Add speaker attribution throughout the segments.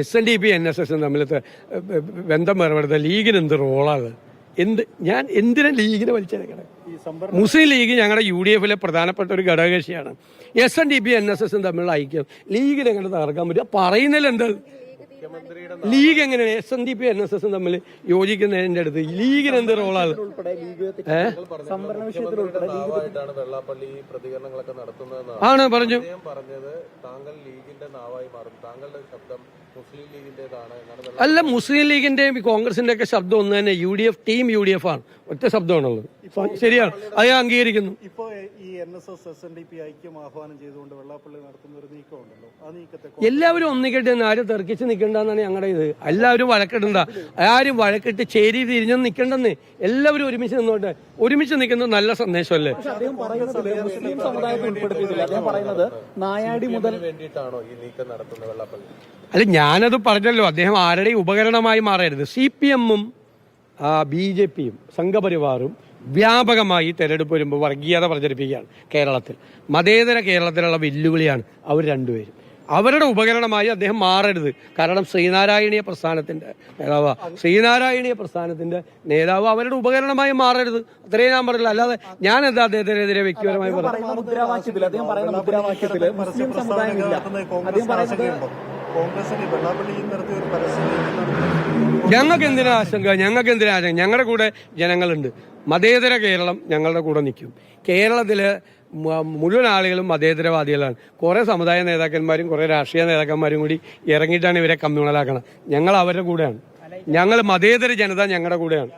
Speaker 1: S N D P N S എസും തമ്മിലത്തെ ബന്ധം വേർപെടുത്ത ലീഗിന് എന്ത് റോളാണ്? എന്ത് ഞാൻ എന്തിനാ ലീഗിനെ വലിച്ചെടുക്കണം മുസ്ലിം ലീഗ് ഞങ്ങളുടെ യു ഡി എഫിലെ പ്രധാനപ്പെട്ട ഒരു ഘടകകക്ഷിയാണ്. S N D P N S എസും തമ്മിലുള്ള ഐക്യം ലീഗിനെങ്ങനെ തകർക്കാൻ പറ്റുക പറയുന്നതിൽ എന്താ ലീഗ് എങ്ങനെയാണ് S N D P N S എസും തമ്മിൽ യോജിക്കുന്നതിന്റെ അടുത്ത്? ലീഗിന് എന്ത് റോളാണ്? ആണ് പറഞ്ഞു. അല്ല മുസ്ലിം ലീഗിന്റെയും കോൺഗ്രസിന്റെ ഒക്കെ ശബ്ദം ഒന്ന് തന്നെ U D F team U D F ആണ്. ഒറ്റ ശബ്ദമാണുള്ളത്. ശരിയാണ്. അത് ഞാൻ അംഗീകരിക്കുന്നു.
Speaker 2: ഇപ്പോ ഈ N S S S N D P ഐക്യം ആഹ്വാനം ചെയ്തുകൊണ്ട് വെള്ളാപ്പള്ളി നടത്തുന്ന ഒരു നീക്കമുണ്ടല്ലോ. ആ നീക്കത്തെ
Speaker 1: എല്ലാവരും ഒന്നിക്കട്ടെ എന്ന് ആരും തെറിക്കിച്ച് നിൽക്കണ്ടെന്നാണ് ഞങ്ങളുടെ ഇത്. എല്ലാവരും വഴക്കിടണ്ട. ആരും വഴക്കിട്ട് ചേരി തിരിഞ്ഞു നിൽക്കണ്ടെന്ന് എല്ലാവരും ഒരുമിച്ച് നിന്നോട്ടെ. ഒരുമിച്ച് നിൽക്കുന്നത് നല്ല സന്ദേശമല്ലേ?
Speaker 3: അദ്ദേഹം പറയുന്നത് മുസ്ലിം സമുദായത്തെ ഉൾപ്പെടുത്തിയിട്ടില്ല. അദ്ദേഹം പറയുന്നത് നായാടി മുതൽ
Speaker 4: വേണ്ടിയിട്ടാണോ ഈ നീക്കം നടത്തുന്നത് വെള്ളാപ്പള്ളി?
Speaker 1: അല്ല ഞാനത് പറഞ്ഞല്ലോ. അദ്ദേഹം ആരുടെയും ഉപകരണമായി മാറരുത്. സി പി എമ്മും ബി ജെ പിയും സംഘപരിവാറും വ്യാപകമായി തെരഞ്ഞെടുപ്പ് വരുമ്പോൾ വർഗീയത പ്രചരിപ്പിക്കുകയാണ് കേരളത്തിൽ. മതേതര കേരളത്തിലുള്ള വെല്ലുവിളിയാണ് അവർ രണ്ടുപേരും. അവരുടെ ഉപകരണമായി അദ്ദേഹം മാറരുത്. കാരണം ശ്രീനാരായണീയ പ്രസ്ഥാനത്തിന്റെ നേതാവ് ശ്രീനാരായണീയ പ്രസ്ഥാനത്തിന്റെ നേതാവ് അവരുടെ ഉപകരണമായി മാറരുത്. അത്രയും ഞാൻ പറഞ്ഞില്ല അല്ലാതെ ഞാൻ എന്താ അദ്ദേഹത്തിനെതിരെ വ്യക്തിപരമായി പറഞ്ഞു ഞങ്ങൾക്ക് എന്തിനാ ആശങ്ക? ഞങ്ങൾക്ക് എന്തിനാ ആശങ്ക? ഞങ്ങളുടെ കൂടെ ജനങ്ങളുണ്ട്. മതേതര കേരളം ഞങ്ങളുടെ കൂടെ നിൽക്കും. കേരളത്തിൽ മുഴുവൻ ആളുകളും മതേതരവാദികളാണ്. കുറേ സമുദായ നേതാക്കന്മാരും കുറേ രാഷ്ട്രീയ നേതാക്കന്മാരും കൂടി ഇറങ്ങിയിട്ടാണ് ഇവരെ കമ്മ്യൂണലാക്കണം ഞങ്ങൾ അവരുടെ കൂടെയാണ്. ഞങ്ങൾ മതേതര ജനത ഞങ്ങളുടെ കൂടെയാണ്.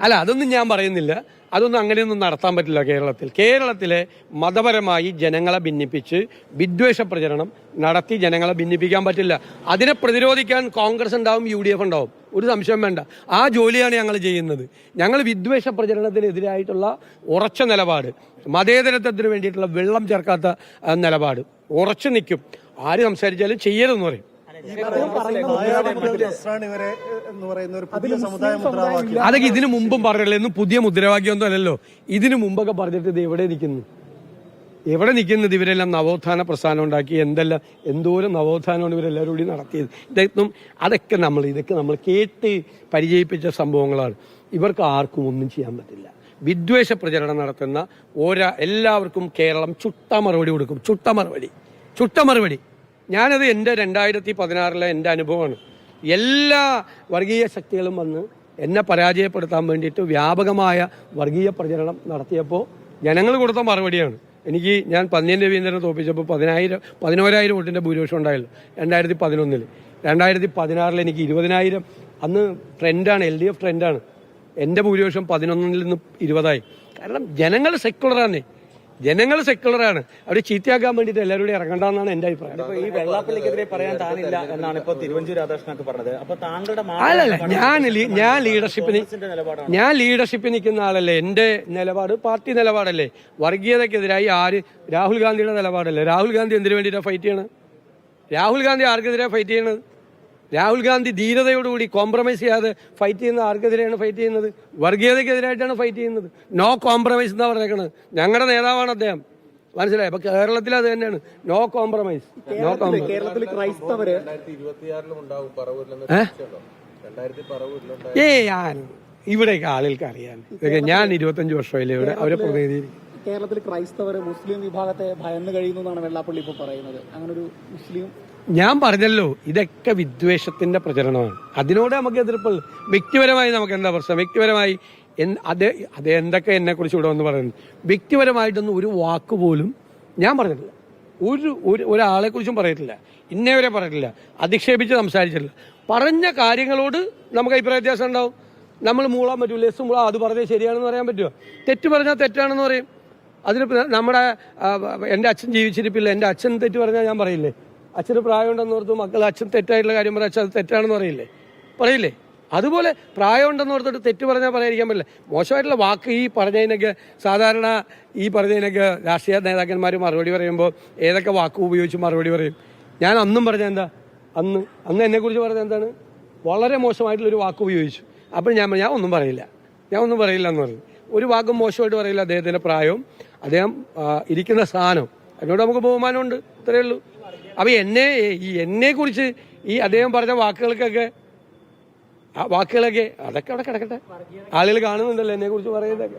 Speaker 1: അല്ല അതൊന്നും ഞാൻ പറയുന്നില്ല. അതൊന്നും അങ്ങനെയൊന്നും നടത്താൻ പറ്റില്ല കേരളത്തിൽ. കേരളത്തിലെ മതപരമായി ജനങ്ങളെ ഭിന്നിപ്പിച്ച് വിദ്വേഷ പ്രചരണം നടത്തി ജനങ്ങളെ ഭിന്നിപ്പിക്കാൻ പറ്റില്ല. അതിനെ പ്രതിരോധിക്കാൻ കോൺഗ്രസ് ഉണ്ടാവും യു ഡി എഫ് ഉണ്ടാവും. ഒരു സംശയം വേണ്ട. ആ ജോലിയാണ് ഞങ്ങൾ ചെയ്യുന്നത്. ഞങ്ങൾ വിദ്വേഷ പ്രചരണത്തിനെതിരായിട്ടുള്ള ഉറച്ച നിലപാട് മതേതരത്വത്തിന് വേണ്ടിയിട്ടുള്ള വെള്ളം ചേർക്കാത്ത നിലപാട് ഉറച്ചു നിൽക്കും. ആര് സംസാരിച്ചാലും ചെയ്യരുതെന്ന് പറയും. അതൊക്കെ ഇതിനു മുമ്പും പറഞ്ഞല്ലോ ഇന്നും പുതിയ മുദ്രാവാക്യമൊന്നും അല്ലല്ലോ. ഇതിനു മുമ്പൊക്കെ പറഞ്ഞിട്ട് ഇത് എവിടെ നിൽക്കുന്നു എവിടെ നിൽക്കുന്നത് ഇവരെല്ലാം നവോത്ഥാന പ്രസ്ഥാനം ഉണ്ടാക്കി? എന്തെല്ലാം എന്തോരം നവോത്ഥാനമാണ് ഇവരെല്ലാവരും കൂടി നടത്തിയത്? ഇതൊന്നും അതൊക്കെ നമ്മൾ ഇതൊക്കെ നമ്മൾ കേട്ട് പരിചയിപ്പിച്ച സംഭവങ്ങളാണ്. ഇവർക്ക് ആർക്കും ഒന്നും ചെയ്യാൻ പറ്റില്ല. വിദ്വേഷ പ്രചരണം നടത്തുന്ന ഓരോ എല്ലാവർക്കും കേരളം ചുട്ട മറുപടി കൊടുക്കും. ചുട്ട മറുപടി. ചുട്ട മറുപടി. ഞാനത് എന്റെ രണ്ടായിരത്തി പതിനാറിലെ എന്റെ അനുഭവമാണ്. എല്ലാ വർഗീയ ശക്തികളും വന്ന് എന്നെ പരാജയപ്പെടുത്താൻ വേണ്ടിയിട്ട് വ്യാപകമായ വർഗീയ പ്രചരണം നടത്തിയപ്പോൾ ജനങ്ങൾ കൊടുത്ത മറുപടിയാണ്. എനിക്ക് ഞാൻ പന്നിയൻ രവീന്ദ്രനെ തോപ്പിച്ചപ്പോൾ പതിനായിരം പതിനോരായിരം വോട്ടിന്റെ ഭൂരിപക്ഷം ഉണ്ടായല്ലോ രണ്ടായിരത്തി പതിനൊന്നിൽ രണ്ടായിരത്തി പതിനാറിൽ എനിക്ക് ഇരുപതിനായിരം. അന്ന് ട്രെൻഡാണ് എൽ ഡി എഫ് ട്രെൻഡാണ്. എന്റെ ഭൂരിപക്ഷം പതിനൊന്നിൽ നിന്ന് ഇരുപതായി. കാരണം ജനങ്ങൾ സെക്കുലറാണ് ജനങ്ങൾ സെക്കുലറാണ് അവർ ചീത്തയാക്കാൻ വേണ്ടിയിട്ട് എല്ലാവരും ഇറങ്ങണ്ടെന്നാണ് എന്റെ അഭിപ്രായം.
Speaker 5: ഈ വെള്ളാപ്പള്ളിക്കെതിരെ പറയാൻ താനില്ല എന്നാണ് ഇപ്പൊ തിരുവഞ്ചൂർ രാധാകൃഷ്ണൊക്കെ പറഞ്ഞത്. അപ്പൊ താങ്കളുടെ
Speaker 1: അല്ലല്ല ഞാൻ ഞാൻ ലീഡർഷിപ്പിന് ഞാൻ ലീഡർഷിപ്പിൽ നിൽക്കുന്ന ആളല്ലേ. എന്റെ നിലപാട് പാർട്ടി നിലപാടല്ലേ. വർഗീയതക്കെതിരായി ആര് രാഹുൽ ഗാന്ധിയുടെ നിലപാടല്ലേ? രാഹുൽ ഗാന്ധി എന്തിനു വേണ്ടിയിട്ടാണ് ഫൈറ്റ് ചെയ്യണത്? രാഹുൽ ഗാന്ധി ആർക്കെതിരെയാണ് ഫൈറ്റ് ചെയ്യണത്? രാഹുൽ ഗാന്ധി ധീരതയോടുകൂടി കോംപ്രമൈസ് ചെയ്യാതെ ഫൈറ്റ് ചെയ്യുന്ന ആർക്കെതിരെയാണ് ഫൈറ്റ് ചെയ്യുന്നത്? വർഗീയതയ്ക്കെതിരായിട്ടാണ് ഫൈറ്റ് ചെയ്യുന്നത്. നോ കോംപ്രമൈസ് എന്നാ പറഞ്ഞേക്കണത്. ഞങ്ങളുടെ നേതാവാണ് അദ്ദേഹം. മനസ്സിലായി? അപ്പൊ കേരളത്തിൽ അത് തന്നെയാണ്. നോ കോംപ്രമൈസ് നോ കോംപ്രമൈസ്
Speaker 3: ക്രൈസ്തവര്
Speaker 1: ഏ? ഞാൻ ഇവിടേക്ക് ആളുകൾക്ക് അറിയാൻ ഞാൻ ഇരുപത്തഞ്ച് വർഷമായില്ലേ ഇവിടെ അവരെ പ്രതിനിധി
Speaker 3: കേരളത്തിൽ ക്രൈസ്തവര് മുസ്ലിം വിഭാഗത്തെ ഭയന്ന് കഴിയുന്നു എന്നാണ് വെള്ളാപ്പള്ളി ഇപ്പൊ പറയുന്നത്. അങ്ങനെ ഒരു മുസ്ലിം
Speaker 1: ഞാൻ പറഞ്ഞല്ലോ ഇതൊക്കെ വിദ്വേഷത്തിന്റെ പ്രചരണമാണ്. അതിനോട് നമുക്ക് എതിർപ്പ് വ്യക്തിപരമായി നമുക്ക് എന്താ പ്രശ്നം? വ്യക്തിപരമായി അത് അത് എന്തൊക്കെ എന്നെ കുറിച്ച് ഇവിടെ വന്ന് പറയുന്നത് വ്യക്തിപരമായിട്ടൊന്നും ഒരു വാക്ക് പോലും ഞാൻ പറഞ്ഞിട്ടില്ല. ഒരു ഒരു ഒരാളെ കുറിച്ചും പറയത്തില്ല ഇന്നേവരെ പറഞ്ഞിട്ടില്ല അധിക്ഷേപിച്ച് സംസാരിച്ചിട്ടില്ല. പറഞ്ഞ കാര്യങ്ങളോട് നമുക്ക് അഭിപ്രായ വ്യത്യാസം ഉണ്ടാവും. നമ്മൾ മൂളാൻ പറ്റൂല എസ് മൂളാ അത് പറഞ്ഞത് ശരിയാണെന്ന് പറയാൻ പറ്റുമോ തെറ്റ് പറഞ്ഞാൽ തെറ്റാണെന്ന് പറയും. അതിന് നമ്മുടെ എന്റെ അച്ഛൻ ജീവിച്ചിരിപ്പില്ല എന്റെ അച്ഛൻ തെറ്റ് പറഞ്ഞാൽ ഞാൻ പറയില്ലേ? അച്ഛന് പ്രായമുണ്ടെന്ന് ഓർത്ത് മക്കൾ അച്ഛൻ തെറ്റായിട്ടുള്ള കാര്യം പറയാം അച്ഛൻ അത് തെറ്റാണെന്ന് പറയില്ലേ? പറയില്ലേ? അതുപോലെ പ്രായമുണ്ടെന്ന് ഓർത്തിട്ട് തെറ്റ് പറഞ്ഞാൽ പറയാതിരിക്കാൻ പറ്റില്ല. മോശമായിട്ടുള്ള വാക്ക് ഈ പറഞ്ഞതിനൊക്കെ സാധാരണ ഈ പറഞ്ഞതിനൊക്കെ രാഷ്ട്രീയ നേതാക്കന്മാർ മറുപടി പറയുമ്പോൾ ഏതൊക്കെ വാക്ക് ഉപയോഗിച്ച് മറുപടി പറയും? ഞാൻ അന്നും പറഞ്ഞ എന്താ? അന്ന് അന്ന് എന്നെക്കുറിച്ച് പറഞ്ഞത് എന്താണ്? വളരെ മോശമായിട്ടുള്ളൊരു വാക്ക് ഉപയോഗിച്ചു. അപ്പോൾ ഞാൻ ഞാൻ ഒന്നും പറയില്ല. ഞാൻ ഒന്നും പറയില്ല എന്ന് പറഞ്ഞു. ഒരു വാക്കും മോശമായിട്ട് പറയില്ല അദ്ദേഹത്തിന്റെ പ്രായവും. അദ്ദേഹം ഇരിക്കുന്ന സ്ഥാനം അതിനോട് നമുക്ക് ബഹുമാനമുണ്ട്. ഇത്രയേ ഉള്ളൂ. അപ്പൊ എന്നെ ഈ എന്നെ കുറിച്ച് ഈ അദ്ദേഹം പറഞ്ഞ വാക്കുകൾക്കൊക്കെ ആ വാക്കുകളൊക്കെ അതൊക്കെ അവിടെ കിടക്കട്ടെ. ആളുകൾ കാണുന്നുണ്ടല്ലോ എന്നെ കുറിച്ച് പറയുന്നതൊക്കെ.